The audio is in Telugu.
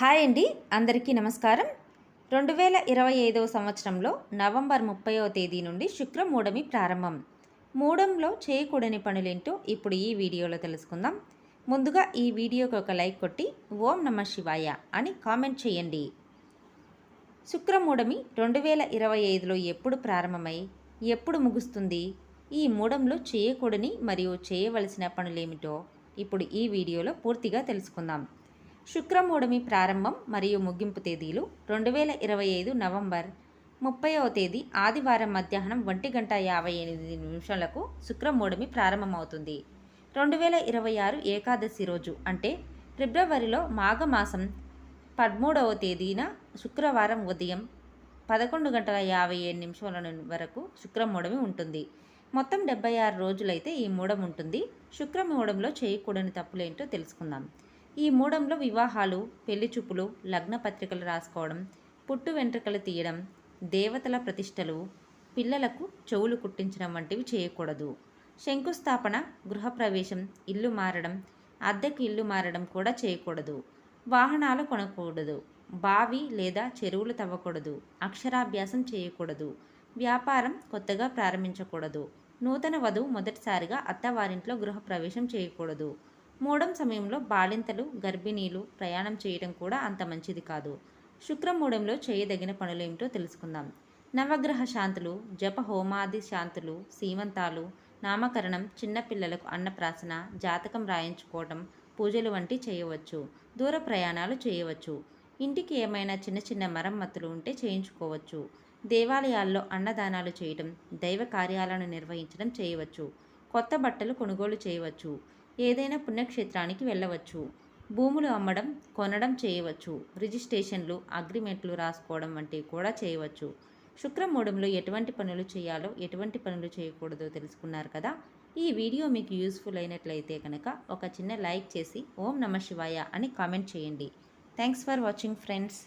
హాయ్ అండి అందరికీ నమస్కారం. రెండు వేల ఇరవై ఐదవ సంవత్సరంలో నవంబర్ ముప్పైవ తేదీ నుండి శుక్రమూఢమి ప్రారంభం. మూడంలో చేయకూడని పనులేంటో ఇప్పుడు ఈ వీడియోలో తెలుసుకుందాం. ముందుగా ఈ వీడియోకి ఒక లైక్ కొట్టి ఓం నమ శివాయ అని కామెంట్ చేయండి. శుక్రమూఢమి రెండు వేల ఇరవై ఐదులో ఎప్పుడు ప్రారంభమై ఎప్పుడు ముగుస్తుంది? ఈ మూడంలో చేయకూడని మరియు చేయవలసిన పనులేమిటో ఇప్పుడు ఈ వీడియోలో పూర్తిగా తెలుసుకుందాం. శుక్రమూఢమి ప్రారంభం మరియు ముగింపు తేదీలు రెండు వేల ఇరవై ఐదు నవంబర్ ముప్పైవ తేదీ ఆదివారం మధ్యాహ్నం ఒంటి గంట యాభై ఎనిమిది నిమిషాలకు శుక్రమూఢమి ప్రారంభమవుతుంది. రెండు వేల ఇరవై ఆరు ఏకాదశి రోజు అంటే ఫిబ్రవరిలో మాఘమాసం పదమూడవ తేదీన శుక్రవారం ఉదయం పదకొండు గంటల యాభై ఏడు నిమిషాల వరకు శుక్రమూఢమి ఉంటుంది. మొత్తం డెబ్బై ఆరు రోజులైతే ఈ మూడం ఉంటుంది. శుక్రమూఢంలో చేయకూడని తప్పులేంటో తెలుసుకుందాం. ఈ మూడంలో వివాహాలు పెళ్ళి చూపులు లగ్న పత్రికలు రాసుకోవడం పుట్టు వెంట్రుకలు తీయడం దేవతల ప్రతిష్టలు పిల్లలకు చెవులు కుట్టించడం వంటివి చేయకూడదు. శంకుస్థాపన గృహప్రవేశం ఇల్లు మారడం అద్దెకు ఇల్లు మారడం కూడా చేయకూడదు. వాహనాలు కొనకూడదు. బావి లేదా చెరువులు తవ్వకూడదు. అక్షరాభ్యాసం చేయకూడదు. వ్యాపారం కొత్తగా ప్రారంభించకూడదు. నూతన వధువు మొదటిసారిగా అత్తవారింట్లో గృహప్రవేశం చేయకూడదు. మూడం సమయంలో బాలింతలు గర్భిణీలు ప్రయాణం చేయడం కూడా అంత మంచిది కాదు. శుక్రమూడంలో చేయదగిన పనులేమిటో తెలుసుకుందాం. నవగ్రహ శాంతులు జప హోమాది శాంతులు సీమంతాలు నామకరణం చిన్నపిల్లలకు అన్నప్రాసన జాతకం రాయించుకోవటం పూజలు వంటి చేయవచ్చు. దూర ప్రయాణాలు చేయవచ్చు. ఇంటికి ఏమైనా చిన్న చిన్న మరమ్మతులు ఉంటే చేయించుకోవచ్చు. దేవాలయాల్లో అన్నదానాలు చేయటం దైవ కార్యాలను నిర్వహించడం చేయవచ్చు. కొత్త బట్టలు కొనుగోలు చేయవచ్చు. ఏదైనా పుణ్యక్షేత్రానికి వెళ్ళవచ్చు. భూములు అమ్మడం కొనడం చేయవచ్చు. రిజిస్ట్రేషన్లు అగ్రిమెంట్లు రాసుకోవడం వంటివి కూడా చేయవచ్చు. శుక్రమూడంలో ఎటువంటి పనులు చేయాలో ఎటువంటి పనులు చేయకూడదో తెలుసుకున్నారు కదా? ఈ వీడియో మీకు యూస్ఫుల్ అయినట్లయితే కనుక ఒక చిన్న లైక్ చేసి ఓం నమ శివాయ అని కామెంట్ చేయండి. Thanks for watching friends.